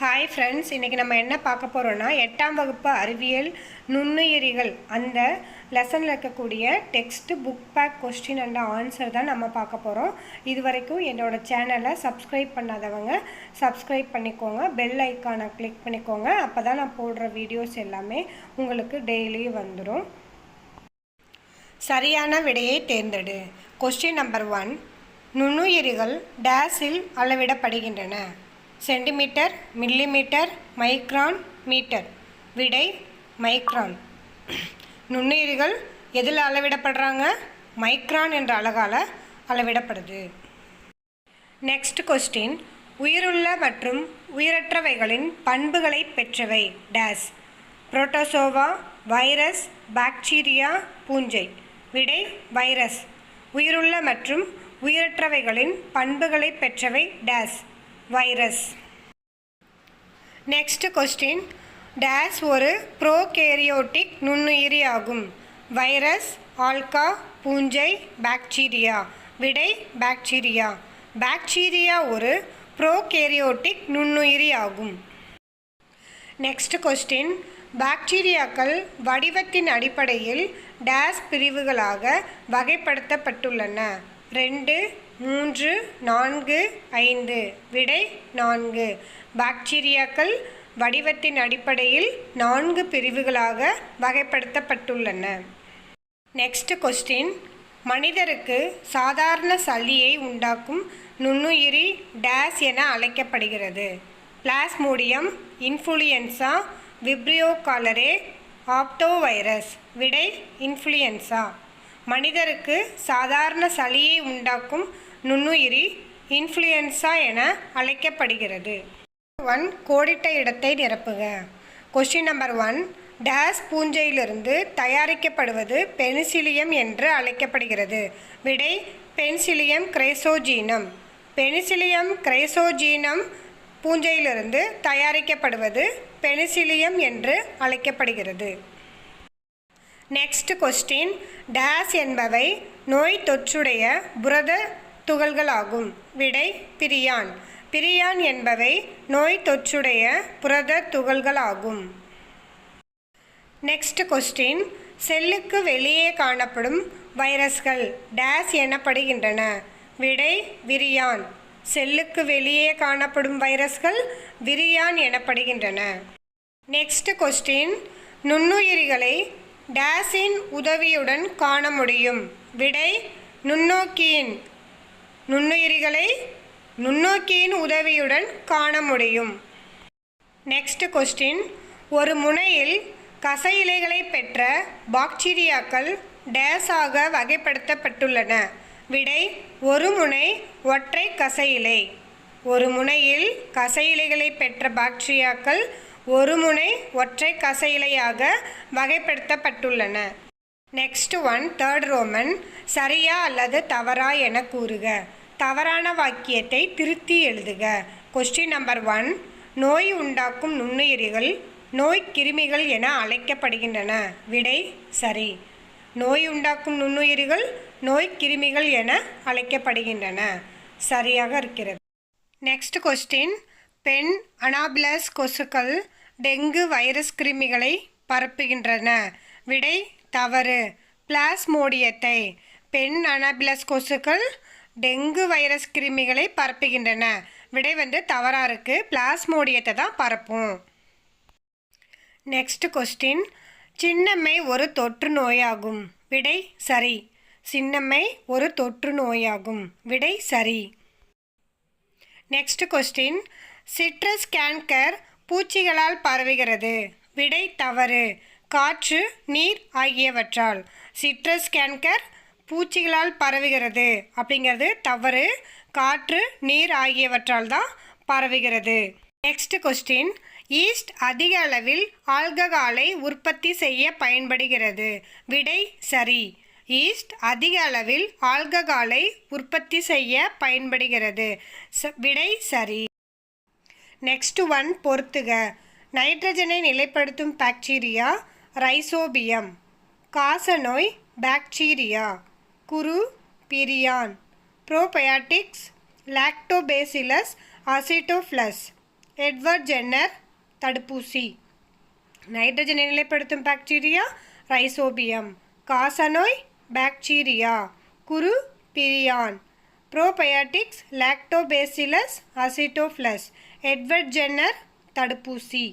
Hi friends இன்றைக்கி நம்ம என்ன பார்க்க போகிறோன்னா எட்டாம் வகுப்பு அறிவியல் நுண்ணுயிரிகள். அந்த லெசனில் இருக்கக்கூடிய textbook back question and answer தான் நம்ம பார்க்க போகிறோம் இது வரைக்கும் என்னோடய சேனலை சப்ஸ்கிரைப் பண்ணாதவங்க சப்ஸ்கிரைப் பண்ணிக்கோங்க. பெல் ஐக்கானை கிளிக் பண்ணிக்கோங்க. அப்போ தான் நான் போடுற வீடியோஸ் எல்லாமே உங்களுக்கு டெய்லி வந்துடும் சரியான விடையை தேர்ந்தெடு. கொஸ்டின் நம்பர் ஒன் நுண்ணுயிரிகள் டேஸில் அளவிடப்படுகின்றன. Centimetre millimetre micron metre. விடை மைக்ரான். நுண்ணுயிரிகள் எதில் அளவிடப்படுறாங்க? மைக்ரான் என்ற அழகால் அளவிடப்படுது. நெக்ஸ்ட் கொஸ்டின் உயிருள்ள மற்றும் உயிரற்றவைகளின் பண்புகளை பெற்றவை. டேஸ் புரோட்டோசோவா வைரஸ் பாக்டீரியா பூஞ்சை. விடை வைரஸ் உயிருள்ள மற்றும் உயிரற்றவைகளின் பண்புகளை பெற்றவை. Dash virus. Next question dash ஒரு ப்ரோகேரியோட்டிக் நுண்ணுயிரி ஆகும். வைரஸ் ஆல்கா பூஞ்சை பாக்டீரியா விடை பாக்டீரியா பாக்டீரியா ஒரு ப்ரோகேரியோட்டிக் நுண்ணுயிரி ஆகும். நெக்ஸ்ட் கொஸ்டின் பாக்டீரியாக்கள் வடிவத்தின் அடிப்படையில் டேஸ் பிரிவுகளாக வகைப்படுத்தப்பட்டுள்ளன. ரெண்டு மூன்று நான்கு ஐந்து. விடை நான்கு. பாக்டீரியாக்கள் வடிவத்தின் அடிப்படையில் நான்கு பிரிவுகளாக வகைப்படுத்தப்பட்டுள்ளன. நெக்ஸ்ட் கொஸ்டின் மனிதருக்கு சாதாரண சளியை உண்டாக்கும் நுண்ணுயிரி டேஸ் என அழைக்கப்படுகிறது. பிளாஸ்மோடியம் இன்ஃப்ளூயன்சா விப்ரியோ காலரே ஆப்டோவைரஸ் விடை இன்ஃப்ளூயன்சா மனிதருக்கு சாதாரண சளியை உண்டாக்கும் நுண்ணுயிரி இன்ஃப்ளூயன்சா என அழைக்கப்படுகிறது. ஒன் கோடிட்ட இடத்தை நிரப்புக. கொஸ்டின் நம்பர் ஒன் டேஸ் பூஞ்சையிலிருந்து தயாரிக்கப்படுவது பெனிசிலியம் என்று அழைக்கப்படுகிறது. விடை பென்சிலியம் கிரைசோஜீனம். பெனிசிலியம் கிரைசோஜீனம் பூஞ்சையிலிருந்து தயாரிக்கப்படுவது பெனிசிலியம் என்று அழைக்கப்படுகிறது. நெக்ஸ்ட் கொஸ்டின் டேஸ் என்பவை நோய் தொற்றுடைய புரத துகள்களாகும். விடை பிரியான். பிரியான் என்பவை நோய் தொற்றுடைய புரத துகள்களாகும். நெக்ஸ்ட் கொஸ்டின் செல்லுக்கு வெளியே காணப்படும் வைரஸ்கள் டேஸ் எனப்படுகின்றன. விடை விரியான். செல்லுக்கு வெளியே காணப்படும் வைரஸ்கள் விரியான் எனப்படுகின்றன. நெக்ஸ்ட் கொஸ்டின் நுண்ணுயிரிகளை டேஸின் உதவியுடன் காண முடியும். விடை நுண்ணோக்கியின் நுண்ணுயிரிகளை நுண்ணோக்கியின் உதவியுடன் காண முடியும். நெக்ஸ்ட் கொஸ்டின் ஒரு முனையில் கச இலைகளை பெற்ற பாக்டீரியாக்கள் டேஸாக வகைப்படுத்தப்பட்டுள்ளன. விடை ஒரு முனை ஒற்றை கச இலை. ஒரு முனையில் கச இலைகளை பெற்ற பாக்டீரியாக்கள் ஒரு முனை ஒற்றை கச இலையாக வகைப்படுத்தப்பட்டுள்ளன. நெக்ஸ்ட் ஒன் தேர்ட் ரோமன் சரியா அல்லது தவறா என கூறுக. தவறான வாக்கியத்தை திருத்தி எழுதுக. கொஸ்டின் நம்பர் ஒன் நோய் உண்டாக்கும் நுண்ணுயிரிகள் நோய் கிருமிகள் என அழைக்கப்படுகின்றன. விடை சரி. நோய் உண்டாக்கும் நுண்ணுயிரிகள் நோய் கிருமிகள் என அழைக்கப்படுகின்றன. சரியாக இருக்கிறது. நெக்ஸ்ட் கொஸ்டின் பெண் அனாபிலஸ் கொசுக்கள் டெங்கு வைரஸ் கிருமிகளை பரப்புகின்றன. விடை தவறு. பிளாஸ்மோடியத்தை பெண் அனாபிலஸ் கொசுக்கள் டெங்கு வைரஸ் கிருமிகளை பரப்புகின்றன. விடை வந்து தவறாக இருக்குது பிளாஸ்மோடியத்தை தான் பரப்பும். Next question. சின்னம்மை ஒரு தொற்று நோயாகும். விடை சரி. சின்னம்மை ஒரு தொற்று நோயாகும். விடை சரி. Next question. சிட்ரஸ் கேன்கர் பூச்சிகளால் பரவுகிறது. விடை தவறு. காற்று நீர் ஆகியவற்றால். சிட்ரஸ் கேன்கர் பூச்சிகளால் பரவுகிறது. அப்படிங்கிறது தவறு காற்று நீர் ஆகியவற்றால் தான் பரவுகிறது. நெக்ஸ்ட் கொஸ்டின் ஈஸ்ட் அதிக அளவில் ஆல்கஹாலை உற்பத்தி செய்ய பயன்படுகிறது. விடை சரி. ஈஸ்ட் அதிக அளவில் ஆல்கஹாலை உற்பத்தி செய்ய பயன்படுகிறது. ச விடை சரி. நெக்ஸ்ட் ஒன் பொறுத்துக. நைட்ரஜனை நிலைப்படுத்தும் பாக்டீரியா ரைசோபியம் காசநோய் bacteria kuru prion. Probiotics lactobacillus acidophilus Edward Jenner தடுப்பூசி. நைட்ரஜனை நிலைப்படுத்தும் பாக்டீரியா ரைசோபியம் காசநோய் bacteria kuru prion. Probiotics lactobacillus acidophilus Edward Jenner தடுப்பூசி.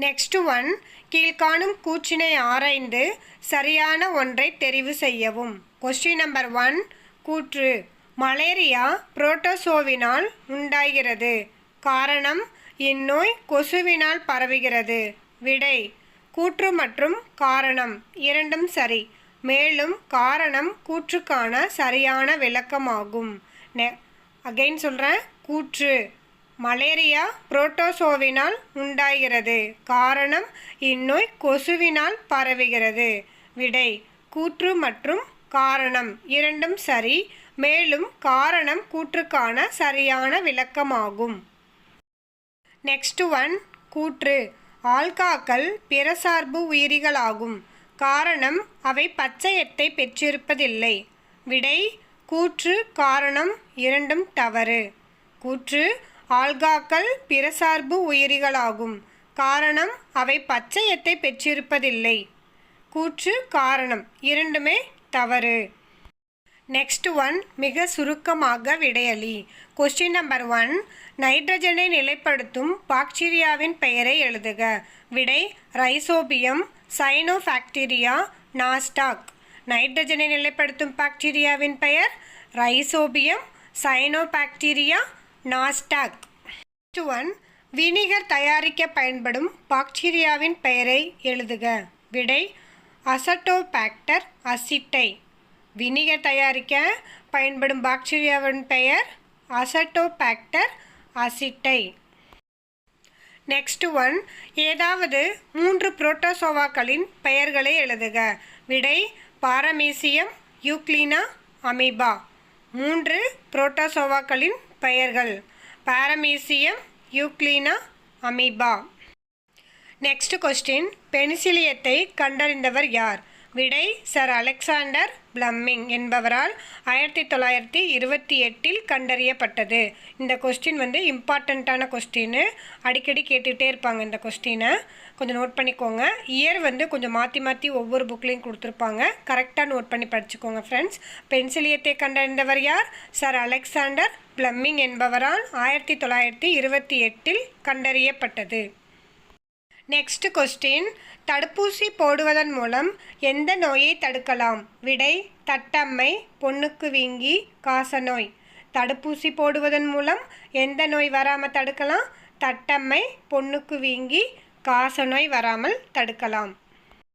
நெக்ஸ்ட் ஒன் கீழ்காணும் கூற்றினை ஆராய்ந்து சரியான ஒன்றை தெரிவு செய்யவும். கொஸ்டின் நம்பர் ஒன் கூற்று. மலேரியா புரோட்டோசோவினால் உண்டாகிறது. காரணம் இந்நோய் கொசுவினால் பரவுகிறது. விடை கூற்று மற்றும் காரணம் இரண்டும் சரி. மேலும் காரணம் கூற்றுக்கான சரியான விளக்கமாகும். நெ அகைன் சொல்கிறேன் கூற்று. மலேரியா புரோட்டோசோவினால் உண்டாகிறது. காரணம் இந்நோய் கொசுவினால் பரவுகிறது. விடை கூற்று மற்றும் காரணம் இரண்டும் சரி மேலும் காரணம் கூற்றுக்கான சரியான விளக்கமாகும். நெக்ஸ்ட் ஒன் கூற்று. ஆல்காக்கள் பிறசார்பு உயிரிகளாகும். காரணம் அவை பச்சையத்தை பெற்றிருப்பதில்லை. விடை கூற்று காரணம் இரண்டும் தவறு. கூற்று ஆல்காக்கள் பிறசார்பு உயிரிகளாகும். காரணம் அவை பச்சையத்தை பெற்றிருப்பதில்லை. கூற்று காரணம் இரண்டுமே தவறு. நெக்ஸ்ட் ஒன் மிக சுருக்கமாக விடையளி கொஸ்டின் நம்பர் ஒன் நைட்ரஜனை நிலைப்படுத்தும் பாக்டீரியாவின் பெயரை எழுதுக. விடை ரைசோபியம் சைனோபாக்டீரியா நாஸ்டாக். நைட்ரஜனை நிலைப்படுத்தும் பாக்டீரியாவின் பெயர் rhizobium cyanobacteria nostoc. Next one vinegar தயாரிக்க பயன்படும் பாக்டீரியாவின் பெயரை எழுதுக. விடை அசட்டோபாக்டர் அசிட்டை. வினிகர் தயாரிக்க பயன்படும் பாக்டீரியாவின் பெயர் அசட்டோபாக்டர் அசிட்டை. நெக்ஸ்ட் ஒன் ஏதாவது மூன்று புரோட்டோசோவாக்களின் பெயர்களை எழுதுக. விடை பாரமீசியம் யூக்ளினா அமீபா. மூன்று புரோட்டோசோவாக்களின் பெயர்கள். Paramecium euglena amoeba. Next question பெனிசிலியத்தை கண்டறிந்தவர் யார்? விடை சர் அலெக்சாண்டர் பிளம்மிங் என்பவரால் ஆயிரத்தி தொள்ளாயிரத்தி இருபத்தி எட்டில் கண்டறியப்பட்டது. இந்த கொஸ்டின் வந்து இம்பார்ட்டண்ட்டான கொஸ்டின்னு அடிக்கடி கேட்டுகிட்டே இருப்பாங்க இந்த கொஸ்டினை கொஞ்சம் நோட் பண்ணிக்கோங்க. இயர் வந்து கொஞ்சம் மாற்றி மாற்றி ஒவ்வொரு புக்லேயும் கொடுத்துருப்பாங்க. கரெக்டாக நோட் பண்ணி படிச்சுக்கோங்க ஃப்ரெண்ட்ஸ் பென்சிலியத்தை கண்டறிந்தவர் யார்? சர் அலெக்சாண்டர் பிளம்மிங் என்பவரால் ஆயிரத்தி தொள்ளாயிரத்தி இருபத்தி எட்டில் கண்டறியப்பட்டது. நெக்ஸ்ட் கொஸ்டின் தடுப்பூசி போடுவதன் மூலம் எந்த நோயை தடுக்கலாம்? விடை தட்டம்மை பொண்ணுக்கு வீங்கி காசநோய். தடுப்பூசி போடுவதன் மூலம் எந்த நோய் வராமல் தடுக்கலாம்? தட்டம்மை பொண்ணுக்கு வீங்கி காசநோய் வராமல் தடுக்கலாம்.